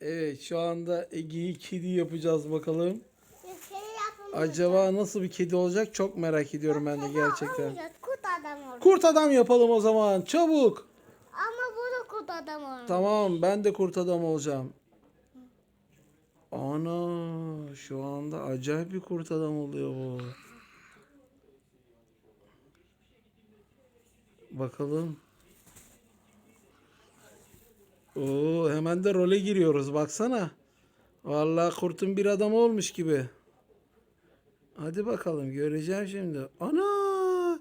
Evet şu anda Ege'yi kedi yapacağız bakalım. Acaba nasıl bir kedi olacak çok merak ediyorum ben de gerçekten. Kurt adam olur. Kurt adam yapalım o zaman çabuk. Ama bu da kurt adam olur. Tamam ben de kurt adam olacağım. Ana şu anda acayip bir kurt adam oluyor bu. Bakalım. Oo hemen de role giriyoruz baksana. Vallahi kurtun bir adamı olmuş gibi. Hadi bakalım göreceğim şimdi. Ana!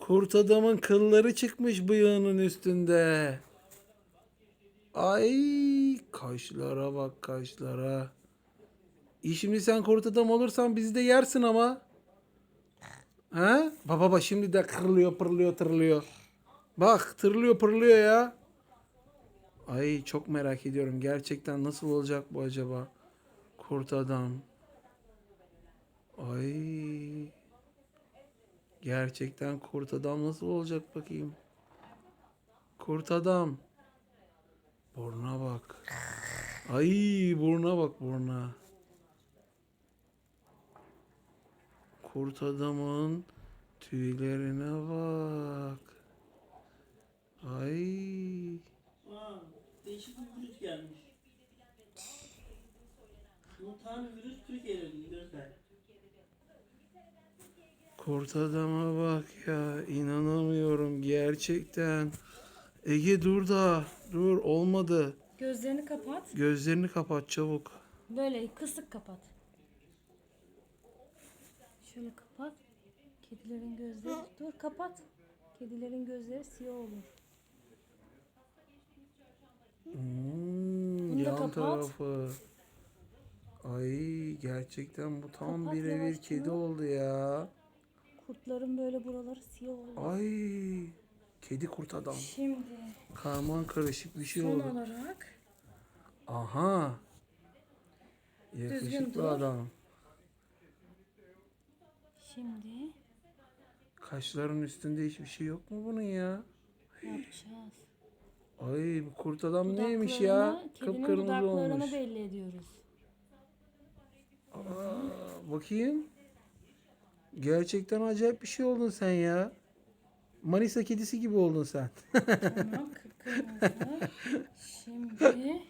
Kurt adamın kılları çıkmış bıyığının üstünde. Ay kaşlara bak kaşlara. İyi şimdi sen kurt adam olursan bizi de yersin ama. He? Baba baba şimdi de kırılıyor pırlıyor tırlıyor. Bak tırlıyor pırlıyor ya. Ay çok merak ediyorum. Gerçekten nasıl olacak bu acaba? Kurt adam. Ay. Gerçekten kurt adam nasıl olacak bakayım. Kurt adam. Buruna bak. Ay buruna bak buruna. Kurt adamın tüylerine bak. Ay. Değişik bir virüs gelmiş. Mutan virüs Türkiye'de göster. Kurt adama bak ya. inanamıyorum gerçekten. Ege dur da. Dur olmadı. Gözlerini kapat. Gözlerini kapat çabuk. Böyle kısık kapat. Şöyle kapat. Kedilerin gözleri. Dur kapat. Kedilerin gözleri siyah olur. Yan kapat. tarafı. Ay gerçekten bu tam Kapat birebir yavaşça. kedi oldu ya. Kurtların böyle buraları siyah olur. Ay kedi kurt adam. Şimdi Karman karışık bir şey son oldu. olarak Aha. Düzgün Yakışıklı dur. adam. şimdi Kaşların üstünde hiçbir şey yok mu bunun ya? ne yapacağız? Ay bu kurt adam neymiş ya? Dudaklarına, Kedinin Kıpkırmızı dudaklarını olmuş. belli ediyoruz. Aa, bakayım. Gerçekten acayip bir şey oldun sen ya. Manisa kedisi gibi oldun sen. Tamam kıpkırmızı. Şimdi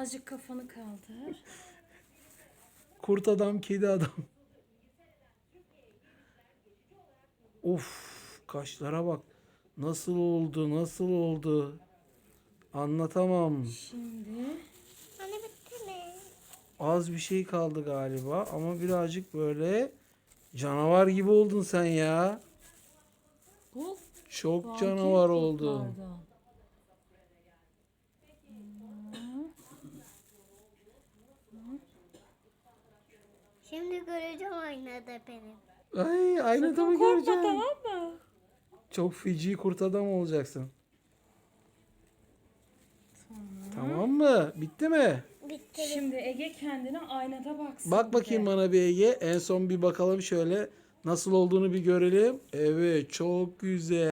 azıcık kafanı kaldır. Kurt adam, kedi adam. Of, kaşlara bak. Nasıl oldu, nasıl oldu? Anlatamam. Şimdi Hani bitti mi? Az bir şey kaldı galiba ama birazcık böyle canavar gibi oldun sen ya. bu Çok vampir canavar oldun. kurtlardan. Şimdi göreceğim aynada benim. Ay aynada mı Korkma göreceksin? tamam mı? Çok feci kurt adam olacaksın. Tamam mı? Bitti mi? Bitti. Şimdi Ege kendine aynada baksın. Bak bakayım bana bir Ege. En son bir bakalım şöyle nasıl olduğunu bir görelim. Evet çok güzel.